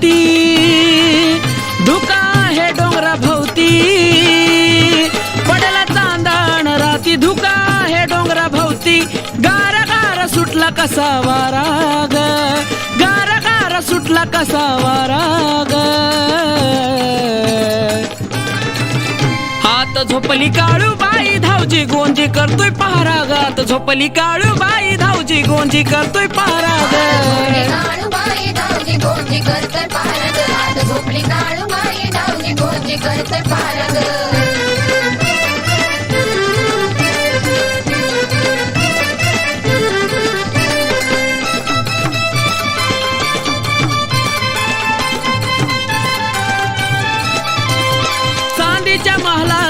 ती डोंगरा भोवती गार गार सुटला कसा वाराग? गार गार सुटला कसा वाराग? हात झोपली काळू बाई धावजी गोंजी करतोय पहारागात झोपली काळू बाई धावजी गोंजी करतोय पहाराग. काळूबाई धावजी गोंजी करतोय पहारा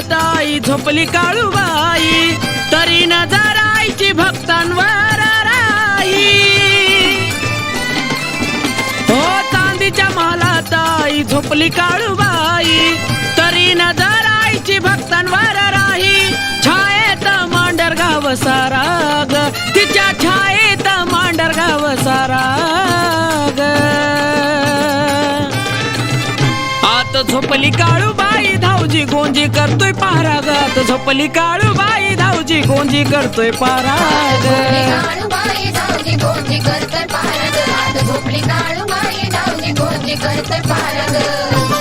ताई झोपली काळूबाई. तरी न जरायची भक्तांवर राई. हो चांदीच्या मला ताई झोपली काळूबाई. तरी न जरायची भक्तांवर राही छायेत मांडर गाव सारा झोपली काळूबाई धावजी गोंजी करतोय पारागत. झोपली काळूबाई धावजी गोंजी करतोय पाराग धावजी गोंजी करतोय पारग हात झोपली काळूबाई धावजी गोंजी करतोय पारग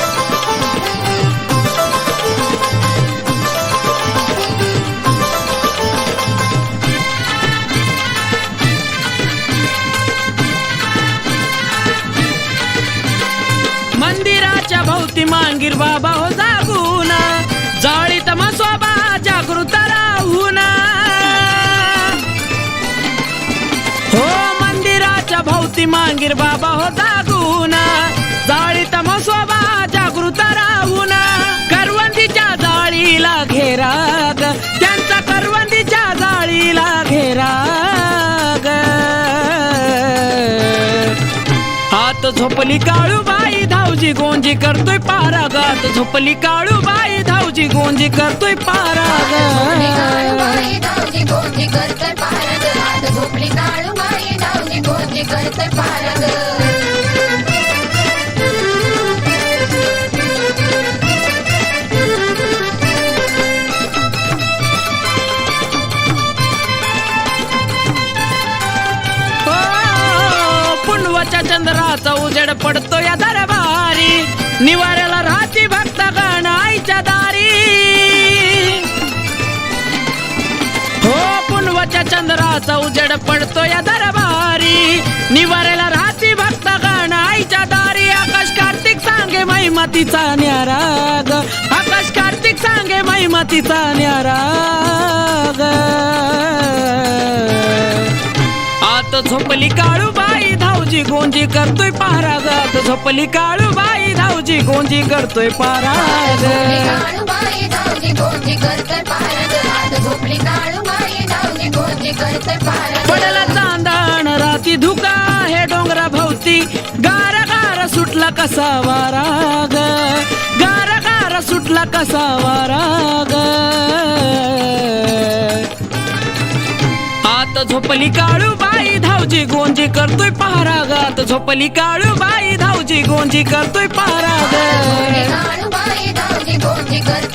गोष्टी मांगीर बाबा हो जागून. जाळीत स्वभा जागृत राहूना. हो मंदिराच्या भोवती मांगीर बाबा हो जागून. जाळीत मसोबा जागृत राहूना. करवंदीच्या जाळीला घेराग. त्यांचा करवंदीच्या जाळीला घेराग. हात झोपली काळूबाई. धावजी गोंजी करतोय पारागात. झोपली पाराग काळूबाई धावजी गोंजी करतोय हो, पुनवाच्या चंद्राचा उजेड पडतो या दरबारी निवाऱ्याला राहती भक्त गण आईच्या दारी. हो पुनवाच्या चंद्राचा उजेड पडतो या दरबारी. निवाऱ्याला राहती भक्त गण आईच्या दारी. आकाश कार्तिक सांगे महिमातीचा न्याराग. आकाश कार्तिक सांगे महिमातीचा न्याराग. आत झोपली काळूबाई. धावजी गोंजी करतोय पारागात झोपली पाराग. धावजी गोंजी झोपली काळूबाई धावजी गोंजी करतोय पारग. पडला चांदण राती धुका हे डोंगरा भोवती. गार गार सुटला कसा वाराग. गार गार सुटला कसा वाराग. ग झोपली काळूबाई धावजी गोंजी करतोय पहारागात. झोपली काळूबाई धावजी गोंजी करतोय धावजी गोंजी करतोय पहारागात